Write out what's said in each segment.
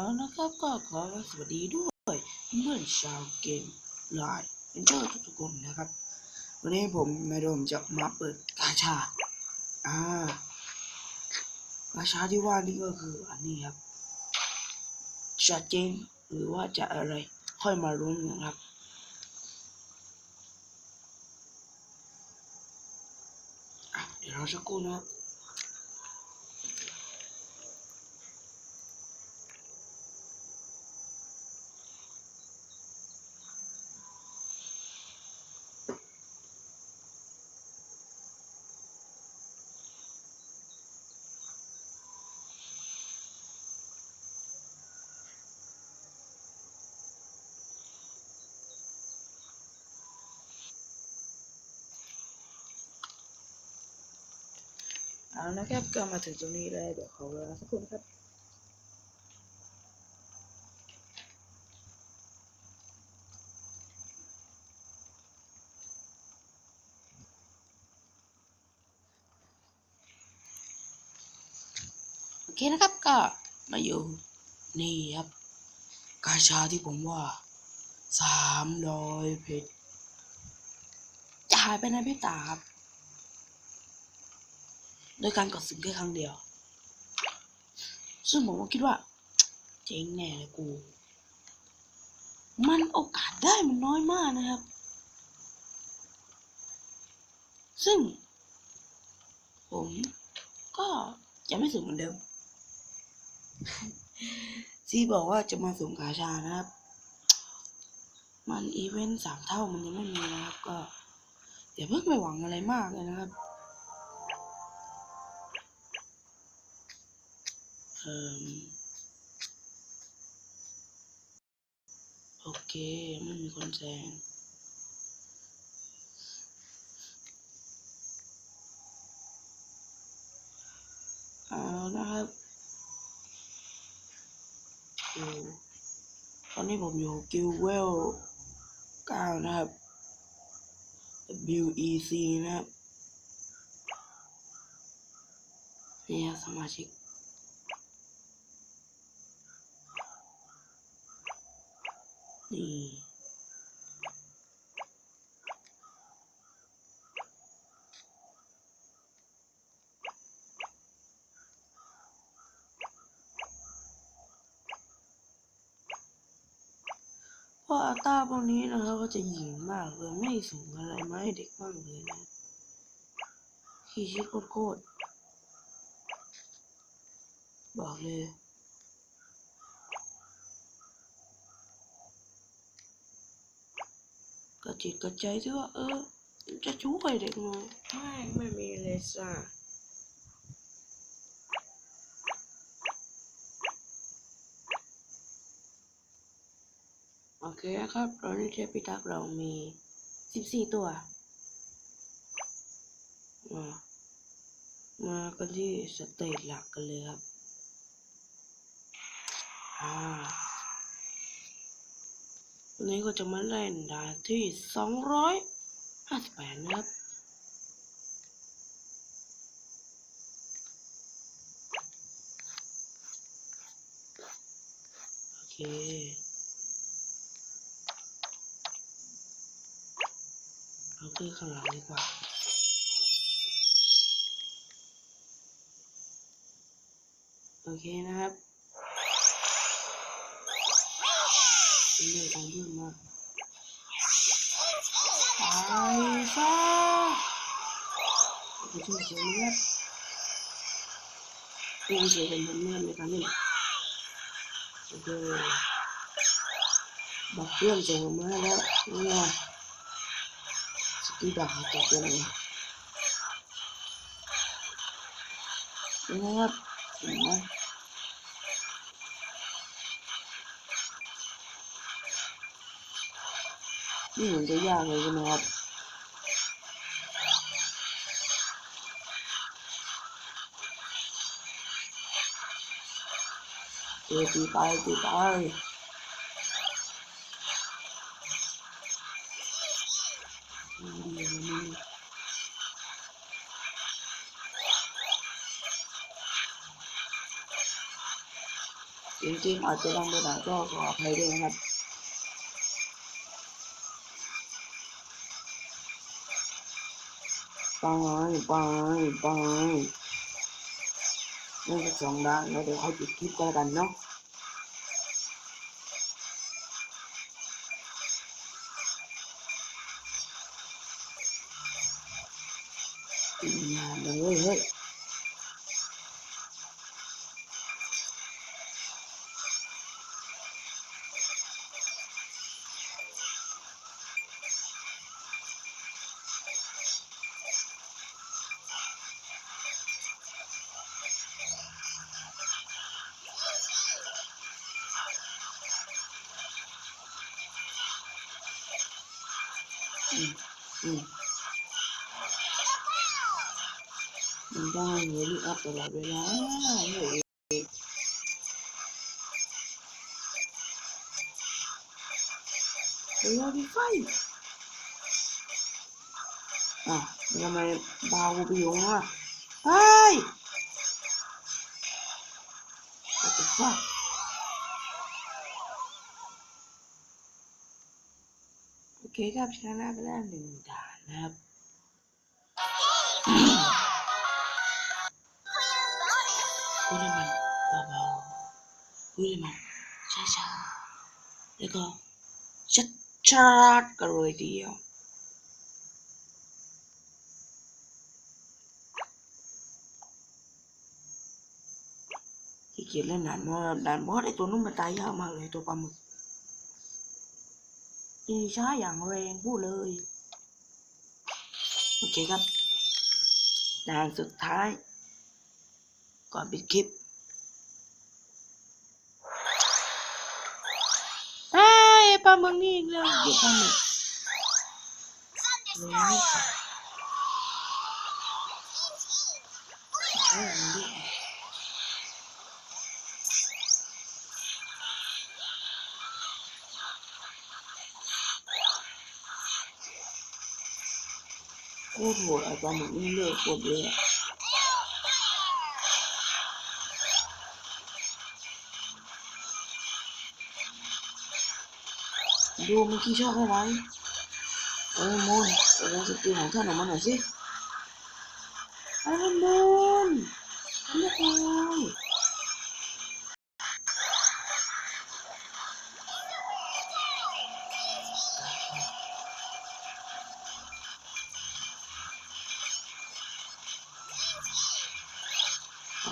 เอานะครับก็ขอสวัสดีด้วยเพื่อนชาวเกมไลน์เป็นเจ้าทุกคนนะครับ วันนี้ผมนายโดมจะมาเปิดกาชา อ่ากาชาที่ว่านี่ก็คืออันนี้ครับจะเจงหรือว่าจะอะไรค่อยมาลุ้นนะครับเดี๋ยวเราสักครู่นะครับ เอานะครับก็มาถึงตรงนี้แล้วเดี๋ยวขอเวลาสักครู่นะครับโอเคนะครับก็มาอยู่นี่ครับ กาชาที่ผมว่าสามร้อยเพชรจะหายไปในพริบตาครับ โดยการกดสุ่มแค่ครั้งเดียว ซึ่งผมก็คิดว่า เจ๊งแน่เลยกู มันโอกาสได้มันน้อยมากนะครับ ซึ่ง ผมก็จะไม่สุ่มเหมือนเดิมที่บอกว่าจะมาสุ่มกาชานะครับ มันอีเวนต์สามเท่ามันยังไม่มีนะครับ ก็อย่าเพิ่งไปหวังอะไรมากเลยนะครับ โอเค ไม่มีคนแซงเอานะครับอยู่ตอนนี้ผมอยู่กิลเวลเก้านะครับ WEC นะครับนี่ครับสมาชิก นี่พราะอัตราพวกนี้นะครับก็จะหญิงมากเลยไม่ส่งอะไรมาให้เด็กบ้างเลยนะขี้ชิดโคตรบอกเลย กระจิตกระใจที่ว่า เออ จะช่วยเด็กหน่อยไม่ไม่มีเลยจ้ะโอเคนะครับตอนนี้เทพพิทักษ์เรามีสิบสี่ตัว มา มากันที่สเตจหลักกันเลยครับ อ่า วันนี้ก็จะมาเล่นด่านที่สองร้อยห้าสิบแปดนะครับ โอเค เอาขึ้นข้างหลังดีกว่าโอเคนะครับ เรื่องของเรื่องมาไปซะไปช่วยเสียเลือดกูเสียเป็นเลือดในการเล่นโอเคบอกเพื่อนส่งมาให้แล้วนี่ ไงสกิลดาบตกเลยนี่นะครับเห็นไหมนี่เหมือนจะยากเลยใช่ไหมครับเออตีไปตีไปดีดีดีเอริงๆอาจจะดังไปหน่อยก็ขออภัยด้วยนะครับ ไปไปไปนั่นก็สองด้านแล้วเดี๋ยวค่อยปิดคลิปก็แล้วกันเนาะปิดงาเลยเฮ้ย มันได้เงินอัพตลอดเวลาเฮ้ยเฮ้ยเอาดิไฟอะแล้วทำไมบาวไปอยู่ข้างล่างเฮ้ย What the fuck โอเคครับชนะไปแล้วหนึ่งด่านนะครับพูดให้มั อสด่านบอสไอตัวนู้นมันตายยากมากเลยตัวปลาหมึกอีช้าอย่างแรงพูดเลย โอเคครับด่านสุดท้าย ก่อนปิดคลิปไอ้ยปลาหมึกนี่อีกแล้วเดี๋ยวปลาหมึกเลยไม่ค่ะใช่อันนี้โคตรโหดไอ้ปลาหมึ กนี่เลือกโคตรเยอะดูเมื่อกี้ชอบอะไรเออมนแสดงสกิลของท่านออกมาหน่อยสิ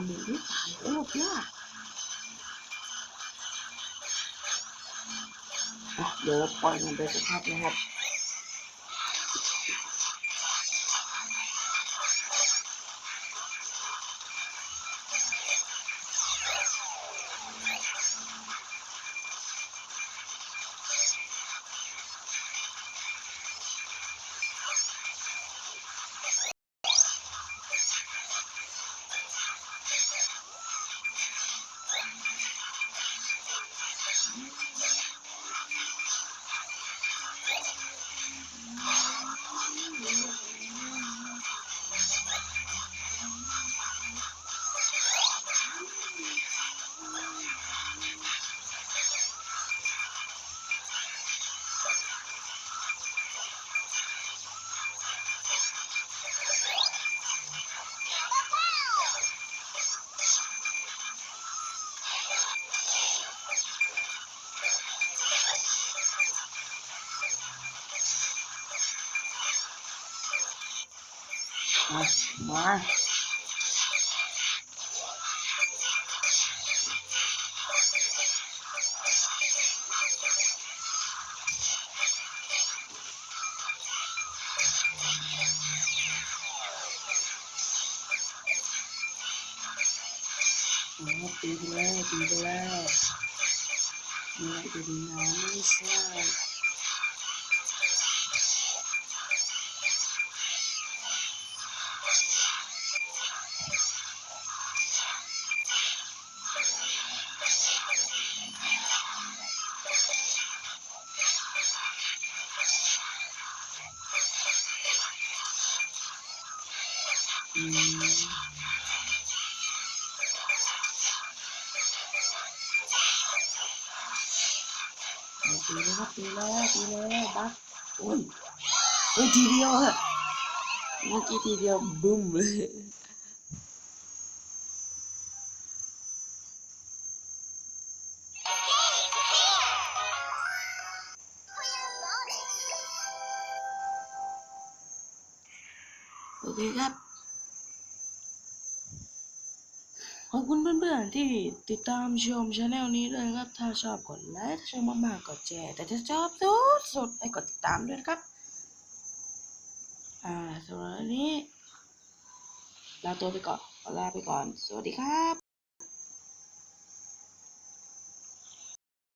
ปลามึกนี่ตายโคตรยากอะเดี๋ยวปล่อยมันไปสักพักนะครับ มามาอ๋อตีไปแล้วตีไปแล้วมีอะไรจะดีนะไม่ใช่ ตีเลยครับตีแล้วตีแล้วบักโอ้ยโอ้ยทีเดียวอะเมื่อกี้ทีเดียวบึ้มเลยโอเคครับ ขอบคุณเพื่อนๆที่ติดตามชมช anel นี้เลยนะครับ ถ้าชอบกดไลค์ถ้าชอบมากๆกดแชร์แต่ถ้าชอบสุดสุดๆให้กดติดตามด้วยนะครับ อ่าสำหรับวันนี้ลาตัวไปก่อนลาไปก่อน สวัสดีครับ